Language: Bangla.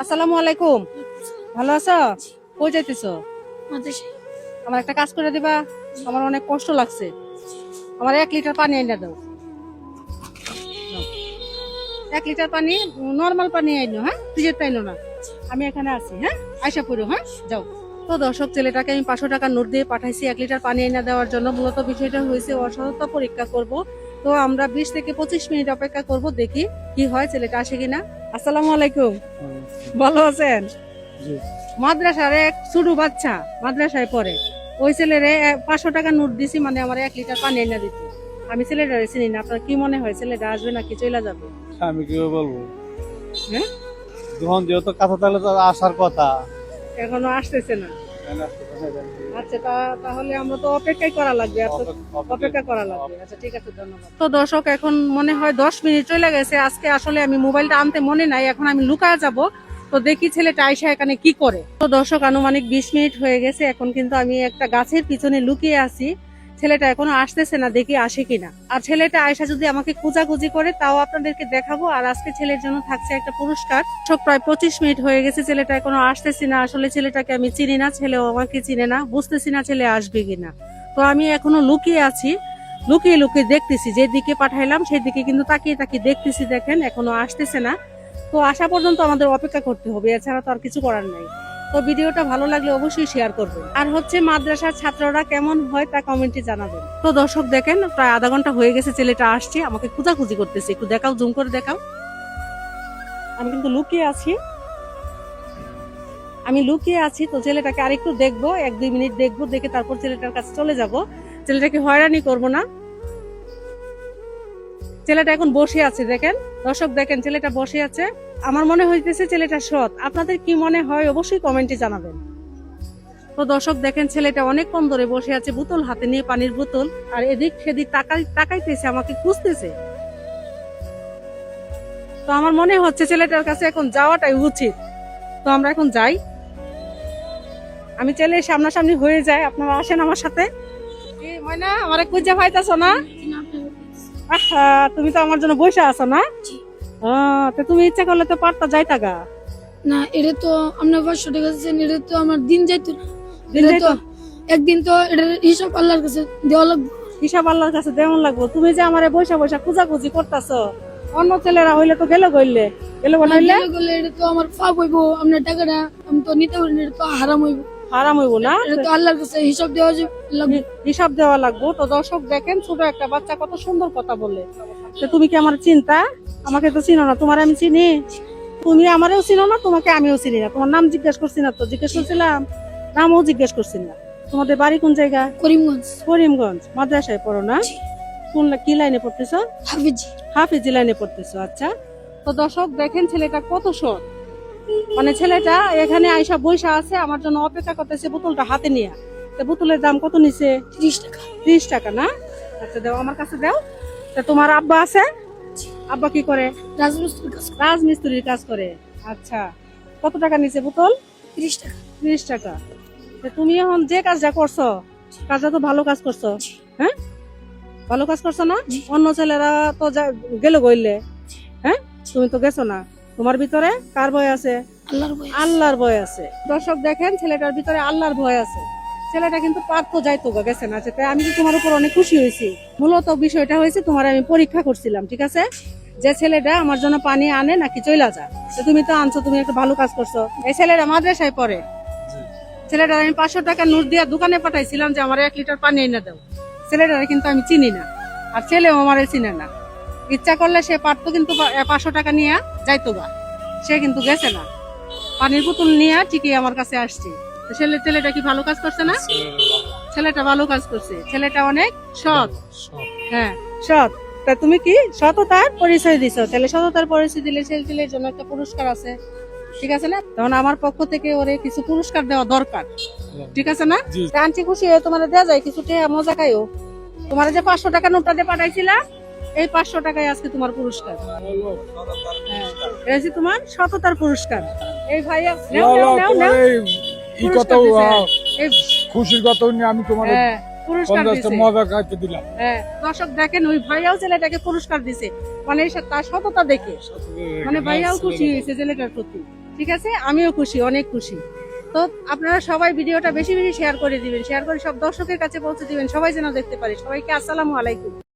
আসসালামু আলাইকুম। ভালো আছো? কই যাইতেছো? আমার একটা কাজ করে দিবা। আমার অনেক কষ্ট লাগছে। আমার এক লিটার পানি এনে দাও। এক লিটার পানি নর্মাল পানি আইনো হ্যাঁ? ফ্রিজের তাইনো না। আমি এখানে আছি হ্যাঁ? আয়সা পড়ো হ্যাঁ? যাও। তো দর্শক ছেলেটাকে আমি পাঁচশো টাকা নোট দিয়ে পাঠাইছি। এক লিটার পানি এনে দেওয়ার জন্য। মূলত বিষয়টা হয়েছে অসহতা পরীক্ষা করব। তো আমরা বিশ থেকে পঁচিশ মিনিট অপেক্ষা করব দেখি কি হয় ছেলেটা আসে কিনা। আসসালামু আলাইকুম। ভালো আছেন? মাদ্রাসার এক ছোট বাচ্চা মাদ্রাসায় পড়ে। ওই ছেলেরে পাঁচশো টাকা নোট দিছি মানে আমার এক লিটার পানি এনে দিতে। আমি ছেলেটা চিনি না আপনার কি মনে হয় ছেলেটা আসবে নাকি চলে যাবে? আমি কি বলব? হ্যাঁ? যখন যেহেতু কাঁথা তাহলে তো আসার কথা। এখনও আসতেছে না। আচ্ছা তা- তাহলে আমরা তো অপেক্ষাই করা লাগবে আর অপেক্ষা করা লাগবে। আচ্ছা ঠিক আছে ধন্যবাদ। তো দর্শক এখন মনে হয় দশ মিনিট চলে গেছে। আজকে আসলে আমি মোবাইলটা আনতে মনে নাই এখন আমি লুকায় যাব। তো দেখি ছেলেটা আয়সা এখানে কি করে। তো দর্শক আনুমানিক বিশ মিনিট হয়ে গেছে। এখন কিন্তু আমি একটা গাছের পিছনে লুকিয়ে আছি। ছেলেটা এখনও আসতেছে না, দেখি আসে কিনা। আর ছেলেটা আয়সা যদি আমাকে কুচাকুচি করে, তাও আপনাদেরকে দেখাবো। আর আজকে ছেলের জন্য থাকছে একটা পুরস্কার। সব প্রায় পঁচিশ মিনিট হয়ে গেছে, ছেলেটা এখনও আসতেছি না। আসলে ছেলেটাকে আমি চিনি না, ছেলেও আমাকে চিনে না। বুঝতেছি না ছেলে আসবে কিনা। তো আমি এখনও লুকিয়ে আছি, লুকিয়ে লুকিয়ে দেখতেছি। যেদিকে পাঠাইলাম, সেদিকে কিন্তু তাকিয়ে তাকিয়ে দেখতেছি, দেখেন এখনও আসতেছে না। তো আসা পর্যন্ত আমাদের অপেক্ষা করতে হবে। এছাড়া তো আর কিছু করার নাই। তো ভিডিওটা ভালো লাগলে অবশ্যই শেয়ার করবেন। আর হচ্ছে মাদ্রাসার ছাত্ররা কেমন হয় তা কমেন্টে জানাবেন। তো দর্শক দেখেন, প্রায় আধা ঘণ্টা হয়ে গেছে ছেলেটা আসছে, আমাকে খুঁজাখুঁজি করতেছে। একটু দেখাও জুম করে দেখাও। আমি কিন্তু লুকিয়ে আছি। আমি লুকিয়ে আছি, তো ছেলেটাকে আরেকটু দেখব, এক দুই মিনিট দেখব, দেখে তারপর ছেলেটার কাছে চলে যাব। ছেলেটাকে হয়রানি করব না। ছেলেটা এখন বসে আছে, দেখেন। দর্শক, দেখেন, ছেলেটা বসে আছে। আমার মনে হইতেছে ছেলেটা সৎ। আপনাদের কি মনে হয়, অবশ্যই কমেন্টে জানাবেন। তো দর্শক, দেখেন, ছেলেটা অনেকক্ষণ ধরে বসে আছে, বোতল হাতে নিয়ে পানির বোতল, আর এদিক সেদিক তাকাই, তাকাইতেছে, আমাকে খুঁজতেছে। তো আমার মনে হচ্ছে ছেলেটার কাছে এখন যাওয়াটাই উচিত। তো আমরা এখন যাই। আমি ছেলে সামনাসামনি হয়ে যায় আপনারা আসেন আমার সাথে। ময়না আমারে খুঁজে না? আহা তুমি তো আমার জন্য বসে আছো না? তো তুমি ইচ্ছা করলে তো পারতা যাইতা গা। না এটা তো আপনার পাঁচশো টাকা দিচ্ছেন এটা তো আমার দিন যাইতো এটা তো একদিন তো এটার হিসাব আল্লাহর কাছে দেওয়া লাগবে। হিসাব আল্লাহর কাছে দেমন লাগবো। তুমি যে আমারে বসে বসে খুঁজাখুঁজি করতেছ অন্য ছেলেরা হইলে তো গেলে গইলে। গেলে গেলে এটা তো আমার পাপ হইব আপনার টাকাটা আমি তো নিতে পারি না, এটা তো হারাম হইব। হারাম হইব না। তো আল্লাহর কাছে হিসাব দেওয়া লাগবে। হিসাব দেওয়া লাগবো। তো দর্শক দেখেন ছোট একটা বাচ্চা কত সুন্দর কথা বলে। তো তুমি কি আমার চিন্তা? আমাকে তো চিনো না তোমার আমি চিনি। তুমি আমারও চিনো না তোমাকে আমিও চিনি না। তোমার নাম জিজ্ঞেস করছি না তো জিজ্ঞেস করছিলাম। নামও জিজ্ঞেস করছি না। তোমাদের বাড়ি কোন জায়গা? করিমগঞ্জ। করিমগঞ্জ। মাদ্রাসায় পড়ো না? কোন কি লাইনে পড়তেছো? হাফিজি। হাফিজি লাইনে পড়তেছো আচ্ছা। তো দর্শক দেখেন ছেলেটা কত সৎ। মানে ছেলেটা এখানে আইসা বৈশা আছে আমার জন্য অপেক্ষা করতেছে বোতলটা হাতে নিয়ে। তো বোতলের দাম কত নিছে? ত্রিশ টাকা। ত্রিশ টাকা না? আচ্ছা দাও আমার কাছে দাও। তা তোমার আব্বা আছে? আব্বা কি করে? রাজমিস্ত্রির কাছে রাজমিস্ত্রির কাজ করে। আচ্ছা কত টাকা নিছে বোতল? ত্রিশ টাকা। ত্রিশ টাকা। তা তুমি এখন যে কাজটা করছ কাজটা তো ভালো কাজ করছ। হ্যাঁ? ভালো কাজ করছ না? অন্য ছেলেরা তো গেল গইলে। হ্যাঁ? তুমি তো গেছো না? তোমার ভিতরে কার ভয় আছে? আল্লাহর ভয় আছে। দর্শক দেখেন ছেলেটার ভিতরে আল্লাহর ভয় আছে। ছেলেটা কিন্তু পারতো যাইতো গো, গেছে না তাই আমি তো তোমার উপর অনেক খুশি হয়েছি। মূলত বিষয়টা হয়েছে তোমার আমি পরীক্ষা করছিলাম ঠিক আছে? যে ছেলেটা আমার জন্য পানি আনে নাকি চইলা যায় তো তুমি তো আনছো তুমি একটা ভালো কাজ করছ। এই ছেলেটা মাদ্রাসায় পড়ে। ছেলেটা আমি পাঁচশো টাকা নোট দিয়া দোকানে পাঠাইছিলাম যে আমার এক লিটার পানি এনে দাও। ছেলেটারে কিন্তু আমি চিনি না। আর ছেলেও আমারে চিনে না। ইচ্ছা করলে সে পারতো কিন্তু পাঁচশো টাকা নিয়ে যাইতো গা। সে কিন্তু গেছে না। পানির বোতল নিয়ে ঠিকই আমার কাছে আসছে। ছেলে ছেলেটা কি ভালো কাজ করছে না? ছেলেটা ভালো কাজ করছে। ছেলেটা অনেক সৎ। হ্যাঁ সৎ। তা তুমি কি সততার পরিচয় দিছো? তাহলে সততার পরিচয় দিলে ছেলে ছেলের জন্য একটা পুরস্কার আছে। ঠিক আছে না? তখন আমার পক্ষ থেকে ওরে কিছু পুরস্কার দেওয়া দরকার। ঠিক আছে না? আন্টি খুশি হয়ে তোমার দেওয়া যায় কিছু মজা খাইও। তোমার যে পাঁচশো টাকা নোটটা দিয়ে পাঠাইছিলাম এই পাঁচশো টাকায় আজকে তোমার পুরস্কার। হ্যাঁ। এটা তোমার সততার পুরস্কার। এই ভাইয়া। খুশির কথা নিয়ে আমি তোমার হ্যাঁ, হ্যাঁ দর্শক দেখেন ওই ভাইয়াও ছেলেটাকে পুরস্কার দিছে। মানে তার সততা দেখে। মানে ভাইয়াও খুশি হয়েছে ছেলেটার প্রতি। ঠিক আছে? আমিও খুশি অনেক খুশি। তো আপনারা সবাই ভিডিওটা বেশি বেশি শেয়ার করে দিবেন। শেয়ার করে সব দর্শকের কাছে পৌঁছে দিবেন। সবাই যেন দেখতে পারে। সবাইকে আসসালামু আলাইকুম।